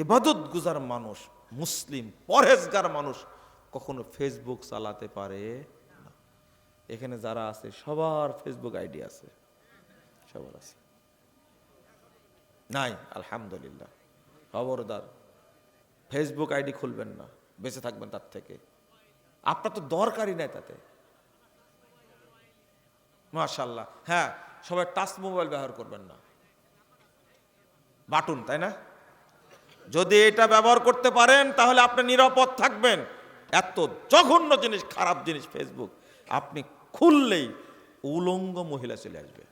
এবাদত গুজার মানুষ, মুসলিম, পরহেজগার মানুষ কখনো ফেসবুক চালাতে পারে এখানে যারা আছে, সবার ফেসবুক আইডি আছে। সবার আছে। নাই, আলহামদুলিল্লাহ। খবরদার। ফেসবুক আইডি খুলবেন না, বেঁচে থাকবেন তার থেকে। আপনার তো দরকারই নাই তাতে। মাশাল্লাহ হ্যাঁ সবাই টাচ মোবাইল ব্যবহার করবেন না। বাটুন, তাই না? যদি এটা ব্যবহার করতে পারেন, তাহলে আপনি নিরাপদ থাকবেন। এত জঘন্য জিনিস, খারাপ জিনিস ফেসবুক আপনি খুললেই উলঙ্গ মহিলা চলে আসবে।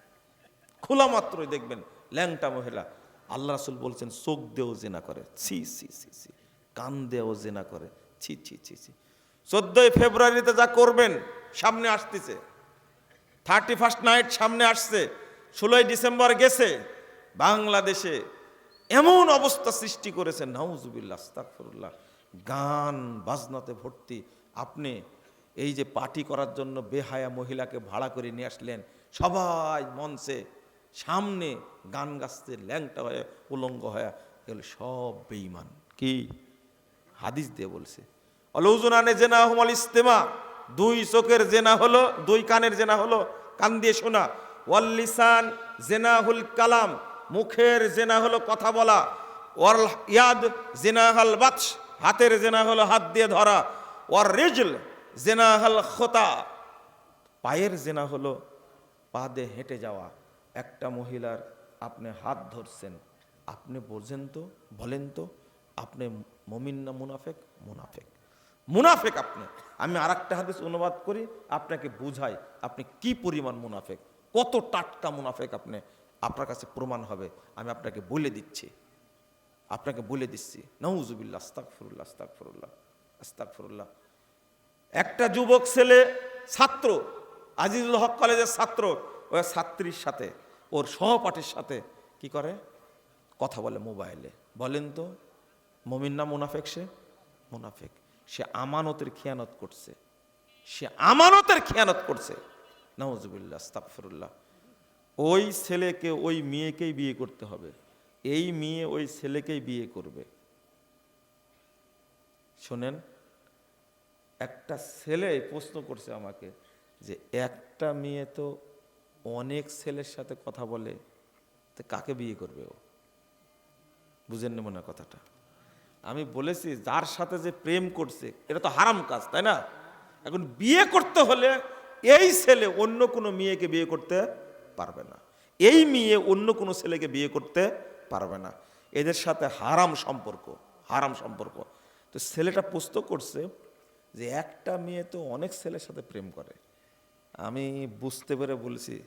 খোলা মাত্রই দেখবেন, ল্যাংটা মহিলা। আল্লাহ রাসুল বলছেন, চোখ দেও জেনা করে। ছি ছি ছি ছি। কান দেও জেনা করে। ছি ছি ছি ছি। চোদ্দই ফেব্রুয়ারিতে যা করবেন, সামনে আসতেছে। থার্টি ফার্স্ট নাইট সামনে আসছে। ষোলোই ডিসেম্বর গেছে। বাংলাদেশে এমন অবস্থা সৃষ্টি করেছে নাউজুবিল্লাহ, আস্তাগফিরুল্লাহ। গান বাজনাতে ভর্তি। আপনি এই যে পার্টি করার জন্য বেহায়া মহিলাকে ভাড়া করে নিয়ে আসলেন, সবাই মঞ্চে সামনে গান গাছতে ল্যাংটা হয়ে, উলঙ্গ হয়ে, এগুলো সব বেইমান কি? হাদিস দিয়ে বলছে অলৌজনানে জেনা হুমাল ইস্তেমা দুই চোখের জেনা হলো, দুই কানের জেনা হলো, কান দিয়ে শোনা। ওয়াল্লিসান জেনাহুল কালাম মুখের জেনা হলো কথা বলা। ওয়াল ইয়াদ জেনাহাল বাতস হাতের জেনা হলো হাত দিয়ে ধরা। ওর রিজল জেনাহাল খোতা। পায়ের জেনা হলো পা দিয়ে হেঁটে যাওয়া। একটা মহিলার আপনি হাত ধরছেন, আপনি বোঝেন তো, বলেন তো, আপনি মমিন না মুনাফেক? মুনাফেক। মুনাফেক আপনি। আমি আর একটা হাদিস অনুবাদ করি, আপনাকে বুঝাই, আপনি কি পরিমাণ মুনাফেক? কত টাটকা মুনাফেক আপনি? আপনার কাছে প্রমাণ হবে, আমি আপনাকে বলে দিচ্ছি। আপনাকে বলে দিচ্ছি। নৌজুবিল্লা আস্তাক ফরুল্লাহ আস্তাক ফরুল্লাহ আস্তাক ফরুল্লাহ একটা যুবক ছেলে ছাত্র, আজিজুল হক কলেজের ছাত্র ওই ছাত্রীর সাথে, ওর সহপাঠীর সাথে কি করে? কথা বলে মোবাইলে। বলেন তো, মমিন না মুনাফেক সে? মুনাফেক। সে আমানতের খেয়ানত করছে। সে আমানতের খেয়ানত করছে। নওয়াজুবিল্লাহ আস্তাগফিরুল্লাহ। ওই ছেলেকে ওই মেয়েকেই বিয়ে করতে হবে। এই মেয়ে ওই ছেলেকেই বিয়ে করবে। শোনেন, একটা ছেলে প্রশ্ন করছে আমাকে যে, একটা মেয়ে তো অনেক ছেলের সাথে কথা বলে, তো কাকে বিয়ে করবে ও? বুঝেন মনে হয় কথাটা? আমি বলেছি, যার সাথে যে প্রেম করছে, এটা তো হারাম কাজ, তাই না? এখন বিয়ে করতে হলে এই ছেলে অন্য কোনো মেয়েকে বিয়ে করতে পারবে না। এই মেয়ে অন্য কোনো ছেলেকে বিয়ে করতে পারবে না। এদের সাথে হারাম সম্পর্ক হারাম সম্পর্ক। তো ছেলেটা প্রশ্ন করছে যে একটা মেয়ে তো অনেক ছেলের সাথে প্রেম করে। আমি বুঝতে পেরে বলছি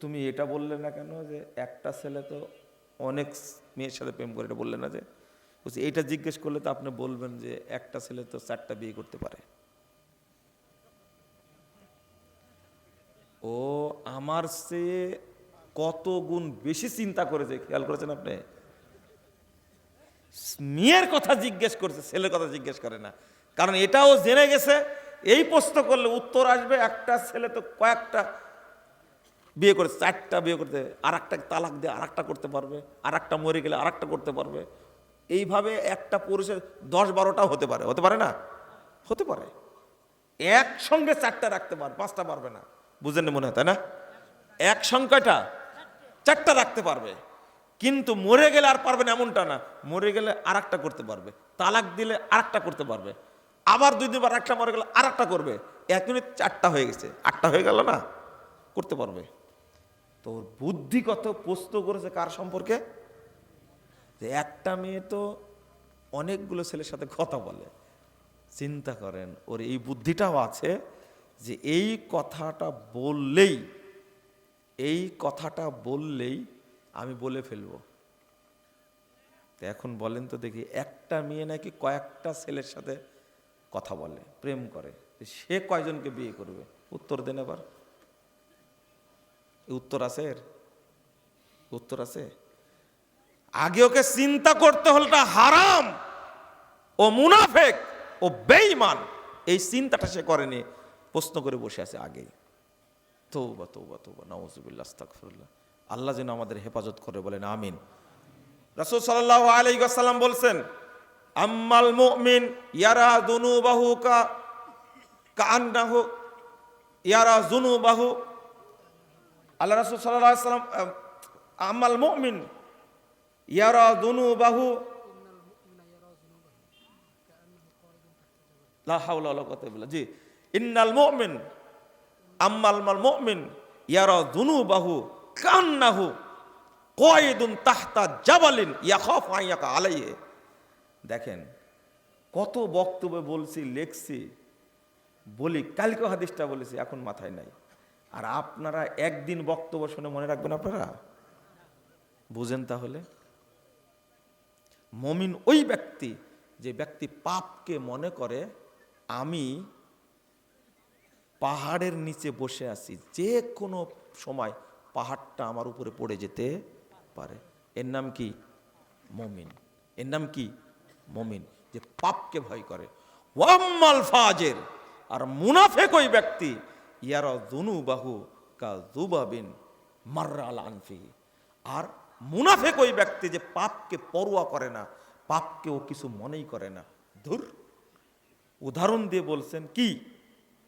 তুমি এটা বললে না কেন যে একটা ছেলে তো অনেক মেয়ের সাথে প্রেম করে? এটা বললে না যে? বলছি, এইটা জিজ্ঞেস করলে তো আপনি বলবেন যে একটা ছেলে তো চারটা বিয়ে করতে পারে। ও আমার চেয়ে কত গুণ বেশি চিন্তা করেছে, খেয়াল করেছেন আপনি? মেয়ের কথা জিজ্ঞেস করছে, ছেলের কথা জিজ্ঞেস করে না। কারণ এটাও জেনে গেছে, এই প্রশ্ন করলে উত্তর আসবে, একটা ছেলে তো কয়েকটা বিয়ে করে চারটা বিয়ে করতে আর একটা তালাক দিয়ে আর একটা করতে পারবে আর একটা মরে গেলে আর একটা করতে পারবে। এইভাবে একটা পুরুষের দশ বারোটাও হতে পারে হতে পারে না? হতে পারে। একসঙ্গে চারটা রাখতে পারবে পাঁচটা পারবে না। বুঝেন মনে হয়, তাই না? এক সংখ্যাটা চারটা রাখতে পারবে। কিন্তু মরে গেলে আর পারবে না এমনটা না। মরে গেলে আর করতে পারবে। তালাক দিলে আর একটা করতে পারবে। আবার দুই দিনবার একটা মরে গেলে আর একটা করবে। এক মিনিট চারটা হয়ে গেছে। আটটা হয়ে গেল না? করতে পারবে। তো বুদ্ধি কত প্রশ্ন করেছে কার সম্পর্কে? যে একটা মেয়ে তো অনেকগুলো ছেলের সাথে কথা বলে। চিন্তা করেন, ওর এই বুদ্ধিটাও আছে যে এই কথাটা বললেই, এই কথাটা বললেই আমি বলে ফেলব। তো এখন বলেন তো দেখি, একটা মেয়ে নাকি কয়েকটা ছেলের সাথে কথা বলে, প্রেম করে। সে কয়জনকে বিয়ে করবে? উত্তর দেন এবার। উত্তর আছে এর? উত্তর আছে? আগে ওকে চিন্তা করতে হলে এটা হারাম। ও মুনাফেক, ও বেইমান এই চিন্তাটা সে করেনি। প্রশ্ন করে বসে আছে আগেই। তৌবা তৌবা তৌবা নওয়াজুবিল্লাহ আস্তাগফিরুল্লাহ। আল্লাহ যেন আমাদের হেফাজত করে বলেন আমিন। রাসূল সাল্লাল্লাহু আলাইহি ওয়াসাল্লাম বলছেন আম্মাল মুমিন ইয়ারা দুনুবাহু কা কান্নাহু ইয়ারা জুনুবাহু আল্লাহ রাসূল ওয়াসাল্লাম আহ, আম্মাল মুমিন ইয়ারা কুওয়াতা ইল্লা জি। ইন্নাল মুমিন, আম্মাল মাল মুমিন, ইয়ারা দুনুবাহু কান্নাহু কয়েদুন তাহতা জাবালিন ইয়াখাফ আইয়াকা আলাইহি। দেখেন, কত বক্তব্য বলছি, লেখছি, বলি কালকে হাদিসটা বলেছি, এখন মাথায় নাই। আর আপনারা একদিন বক্তব্য শুনে মনে রাখবেন আপনারা? বুঝেন তাহলে? মমিন ওই ব্যক্তি, যে ব্যক্তি পাপকে মনে করে, আমি পাহাড়ের নিচে বসে আছি, যে কোনো সময় পাহাড়টা আমার উপরে পড়ে যেতে পারে। এর নাম কি? মমিন। এর নাম কি? মমিন, যে পাপকে ভয় করে। ওয়াম্মাল ফাজের, আর মুনাফেক ওই ব্যক্তি, ইয়ার দুনু বাহু কা দুবাবিন মার্রাল আনফি। আর মুনাফেক ওই ব্যক্তি যে পাপকে পরোয়া করে না, পাপকে ও কিছু মনেই করে না। ধুর, উদাহরণ দিয়ে বলছেন কি?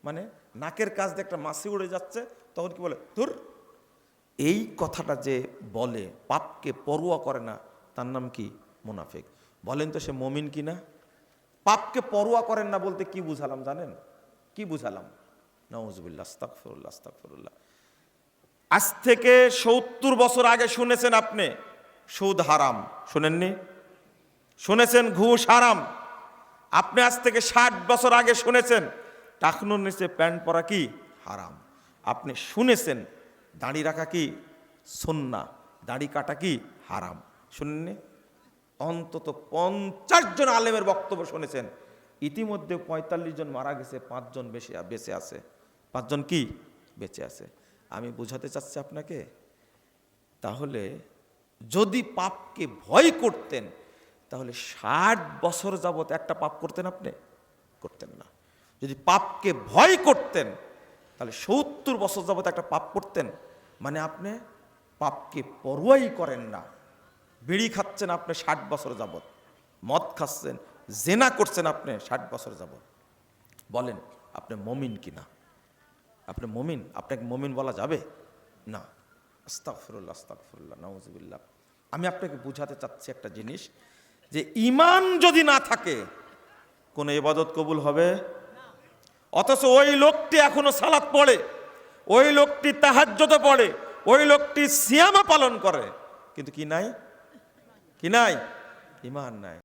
মানে নাকের কাজ দিয়ে একটা মাছি উড়ে যাচ্ছে, তখন কি বলে, ধুর। এই কথাটা যে বলে, পাপকে পরোয়া করে না, তার নাম কি? মুনাফেক। বলেন তো সে মমিন কি না? পাপকে পরোয়া করেন না বলতে কি বুঝালাম জানেন? কি বুঝালাম? নওয়াজবিল্লা আজ থেকে সত্তর বছর আগে শুনেছেন আপনি, সুদ হারাম। শুনেননি? শুনেছেন ঘুষ হারাম? আপনি আজ থেকে ষাট বছর আগে শুনেছেন টাকনুর নিচে প্যান্ট পরা কি? হারাম। আপনি শুনেছেন, দাড়ি রাখা কি? সন্না। দাড়ি কাটা কি? হারাম। শুনেননি? অন্তত পঞ্চাশ জন আলেমের বক্তব্য শুনেছেন। ইতিমধ্যে পঁয়তাল্লিশ জন মারা গেছে পাঁচজন বেশি, বেঁচে আছে। পাঁচজন কি? বেঁচে আছে। আমি বুঝাতে চাচ্ছি আপনাকে, তাহলে যদি পাপকে ভয় করতেন, তাহলে ষাট বছর যাবত একটা পাপ করতেন আপনি? করতেন না। যদি পাপকে ভয় করতেন, তাহলে সত্তর বছর যাবত একটা পাপ করতেন। মানে আপনি পাপকে পরোয়াই করেন না। বিড়ি খাচ্ছেন আপনি ষাট বছর যাবত মদ খাচ্ছেন, জেনা করছেন আপনি ষাট বছর যাবত বলেন, আপনি মমিন কিনা আপনি মমিন? আপনাকে মমিন বলা যাবে? না। আস্তাগফিরুল্লাহ আস্তাগফিরুল্লাহ, নাউজুবিল্লাহ। আমি আপনাকে বুঝাতে চাচ্ছি একটা জিনিস, যে ইমান যদি না থাকে, কোনো ইবাদত কবুল হবে? অথচ ওই লোকটি এখনও সালাত পড়ে, ওই লোকটি তাহাজ্যতে পড়ে, ওই লোকটি সিয়ামা পালন করে। কিন্তু কি নাই? কি নাই? ইমান নাই।